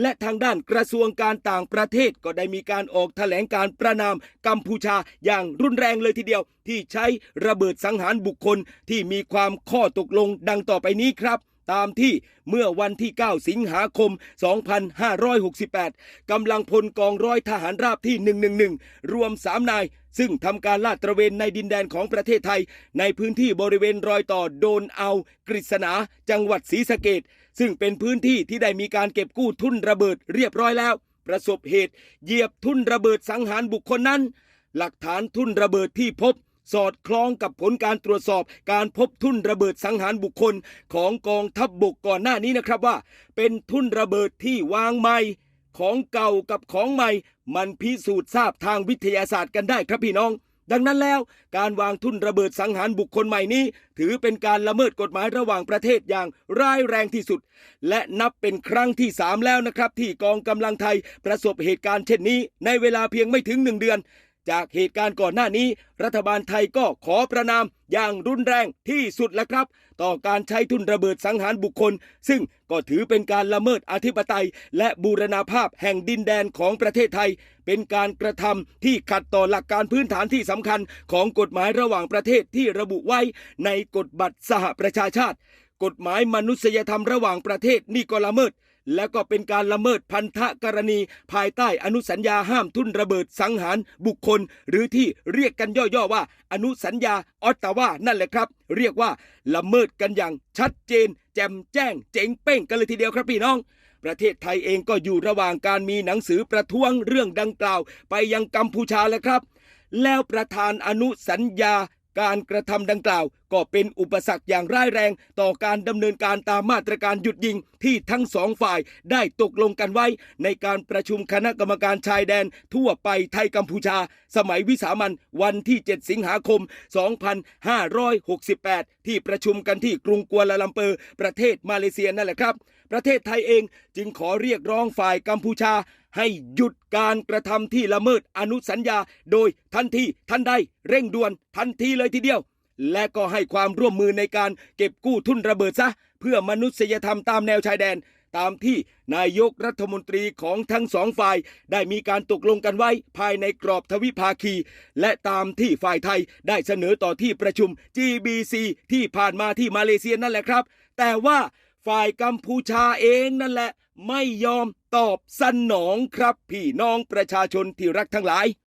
และทางด้านกระทรวงการต่างประเทศก็ได้มีการออกแถลงการประนามกัมพูชาอย่างรุนแรงเลยทีเดียว ที่ใช้ระเบิดสังหารบุคคลที่มีความข้อตกลงดังต่อไปนี้ครับ ตามที่เมื่อวันที่ 9 สิงหาคม 2568 กำลังพลกองร้อยทหารราบที่ 111 รวม 3 นาย ซึ่งทำการลาดตระเวนในดินแดนของประเทศไทย ในพื้นที่บริเวณรอยต่อโดนเอา กฤษณา จังหวัดศรีสะเกดซึ่งเป็นพื้นที่ที่ได้มีการเก็บกู้ทุ่นระเบิดเรียบร้อยแล้ว ประสบเหตุเหยียบทุ่นระเบิดสังหารบุคคลนั้น หลักฐานทุ่นระเบิดที่พบ สอดคล้องกับผลการตรวจสอบการพบทุ่นระเบิดสังหารบุคคลของกองทัพบบกก่อนหน้านี้นะครับว่า เป็นทุ่นระเบิดที่วางใหม่ของเก่ากับของใหม่ มันพิสูจน์ทราบทางวิทยาศาสตร์กันได้ครับพี่น้อง ดังนั้นแล้ว การวางทุ่นระเบิดสังหารบุคคลใหม่นี้ ถือเป็นการละเมิดกฎหมายระหว่างประเทศอย่างร้ายแรงที่สุด และนับเป็นครั้งที่ 3 แล้วนะครับ ที่กองกำลังไทยประสบเหตุการณ์เช่นนี้ ในเวลาเพียงไม่ถึงหนึ่งเดือน จากเหตุการณ์ก่อนหน้านี้ รัฐบาลไทยก็ขอประนามอย่างรุนแรงที่สุดแล้วครับ ต่อการใช้ทุนระเบิดสังหารบุคคล ซึ่งก็ถือเป็นการละเมิดอธิปไตย และบูรณาภาพแห่งดินแดนของประเทศไทย เป็นการกระทำที่ขัดต่อหลักการพื้นฐานที่สำคัญของกฎหมายระหว่างประเทศที่ระบุไว้ในกฎบัตรสหประชาชาติ กฎหมายมนุษยธรรมระหว่างประเทศนี่ก็ละเมิด และก็เป็นการละเมิดพันธะกรณี ภายใต้อนุสัญญาห้ามทุ่นระเบิดสังหารบุคคล หรือที่เรียกกันย่อๆว่า อนุสัญญาออตตาวานั่นแหละครับ เรียกว่าละเมิดกันอย่างชัดเจน แจ่มแจ้ง เจ๋งเป้งกันเลยทีเดียวครับพี่น้องประเทศไทยเองก็อยู่ระหว่างการมีหนังสือประท้วงเรื่องดังกล่าว ไปยังกัมพูชาแล้วครับ แล้วประธานอนุสัญญาการกระทำดังกล่าวก็เป็นอุปสรรคอย่างร้ายแรงต่อการดำเนินการตามมาตรการหยุดยิงที่ทั้งสองฝ่ายได้ตกลงกันไว้ ในการประชุมคณะกรรมการชายแดน ทั่วไปไทยกัมพูชา สมัยวิสามันวันที่ 7 สิงหาคม 2568 ที่ประชุมกันที่กรุงกัวลาลัมเปอร์ประเทศมาเลเซียนั่นแหละครับ ประเทศไทยเองจึงขอเรียกร้องฝ่ายกัมพูชาให้หยุดการกระทำที่ละเมิดอนุสัญญา โดยทันทีทันใดเร่งด่วนทันทีเลยทีเดียว และก็ให้ความร่วมมือในการเก็บกู้ทุนระเบิดซะ เพื่อมนุษยธรรมตามแนวชายแดน ตามที่นายกรัฐมนตรีของทั้งสองฝ่าย ได้มีการตกลงกันไว้ภายในกรอบทวิภาคี และตามที่ฝ่ายไทยได้เสนอต่อที่ประชุม GBC ที่ผ่านมาที่มาเลเซียนั่นแหละครับ แต่ว่าฝ่ายกัมพูชาเองนั่นแหละ ไม่ยอมตอบสนองครับพี่น้องประชาชนที่รักทั้งหลาย